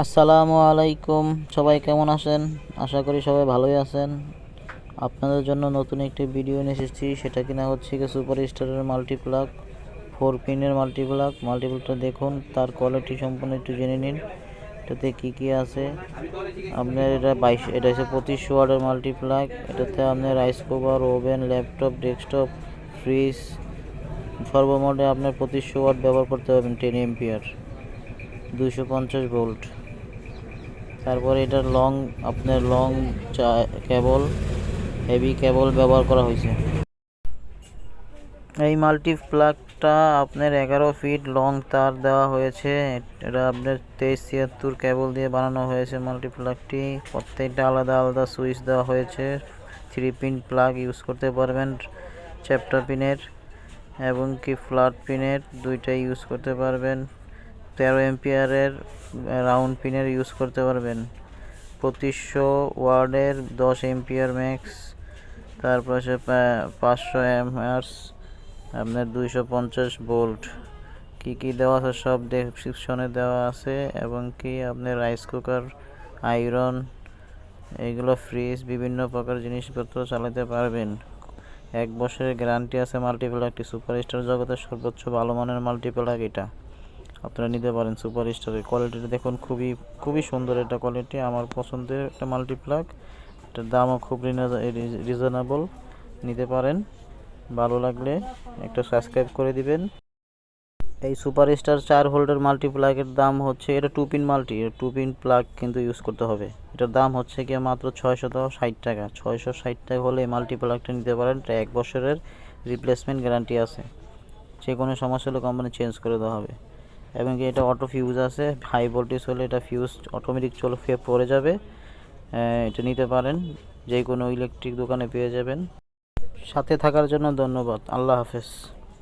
আসসালামু আলাইকুম। সবাই কেমন আছেন? আশা করি সবাই ভালোই আছেন। আপনাদের জন্য নতুন একটি ভিডিও নিয়ে এসেছি। সেটা কিনা হচ্ছে কি সুপার স্টারের মাল্টিপ্লাগ, ফোর পিনের মাল্টিপ্লাগ। মাল্টিপ্লাগটা দেখুন, তার কোয়ালিটি সম্পূর্ণ একটু জেনে নিন। এটাতে কি কি আছে? আপনার এটা বাইশ, এটা হচ্ছে পঁচিশ ওয়ার্ডের মাল্টিপ্লাগ। এটাতে আপনার rice cooker oven laptop desktop fridge সর্বমোটে আপনার পঁচিশশো ওয়াট ব্যবহার করতে পারবেন টেন এমপিয়ার দুশো পঞ্চাশ ভোল্ট তারপরে এটা লং আপনার লং কেবল হেভি কেবল ব্যবহার করা হয়েছে। এই মাল্টি প্লাগটা আপনার এগারো ফিট লং তার দেওয়া হয়েছে। এটা আপনার তেইশ ছিয়াত্তর কেবল দিয়ে বানানো হয়েছে মাল্টি প্লাগটি প্রত্যেকটা আলাদা আলাদা সুইচ দেওয়া হয়েছে। থ্রি পিন প্লাগ ইউজ করতে পারবেন চ্যাপ্টার পিনের এবং কি ফ্ল্যাট পিনের দুইটাই ইউজ করতে পারবেন। তেরো এম্পিয়ারের রাউন্ড পিনের ইউজ করতে পারবেন। পঁচিশশো ওয়ার্ডের দশ এম্পিয়ার ম্যাক্স তারপর আছে পাঁচশো এমআরস আপনার দুইশো পঞ্চাশ ভোল্ট কী কী দেওয়া আছে সব ডেসক্রিপশনে দেওয়া আছে, এবং কি আপনার রাইস কুকার আয়রন এগুলো ফ্রিজ বিভিন্ন প্রকার জিনিসপত্র চালাতে পারবেন। এক বছরের গ্যারান্টি আছে মাল্টিপ্লাগ একটি সুপারস্টার জগতের সর্বোচ্চ ভালো মানের মাল্টিপ্লাগ এটা। আপনারা নিতে পারেন সুপার স্টারের কোয়ালিটিটা দেখুন, খুবই খুবই সুন্দর এটা কোয়ালিটি আমার পছন্দের একটা মাল্টিপ্লাগ এটার দামও খুব রিজনেবল নিতে পারেন, ভালো লাগলে একটা সাবস্ক্রাইব করে দিবেন। এই সুপার স্টার চার হোল্ডার মাল্টিপ্লাগের দাম হচ্ছে, এটা two pin multi two pin plug কিন্তু ইউজ করতে হবে। এটার দাম হচ্ছে কি মাত্র ছয়শত ষাট টাকা। ছয়শো ষাট টাকা হলে মাল্টিপ্লাগটা নিতে পারেন, এটা এক বছরের রিপ্লেসমেন্ট গ্যারান্টি আছে। যে কোনো সমস্যা হলে কোম্পানি চেঞ্জ করে দেওয়া হবে। এবং এটা অটো ফিউজ আছে হাই ভোল্টেজ হলে এটা ফিউজ অটোমেটিক চলে পড়ে যাবে। এটা নিতে পারেন যে কোনো ইলেকট্রিক দোকানে পেয়ে যাবেন। সাথে থাকার জন্য ধন্যবাদ, আল্লাহ হাফেজ।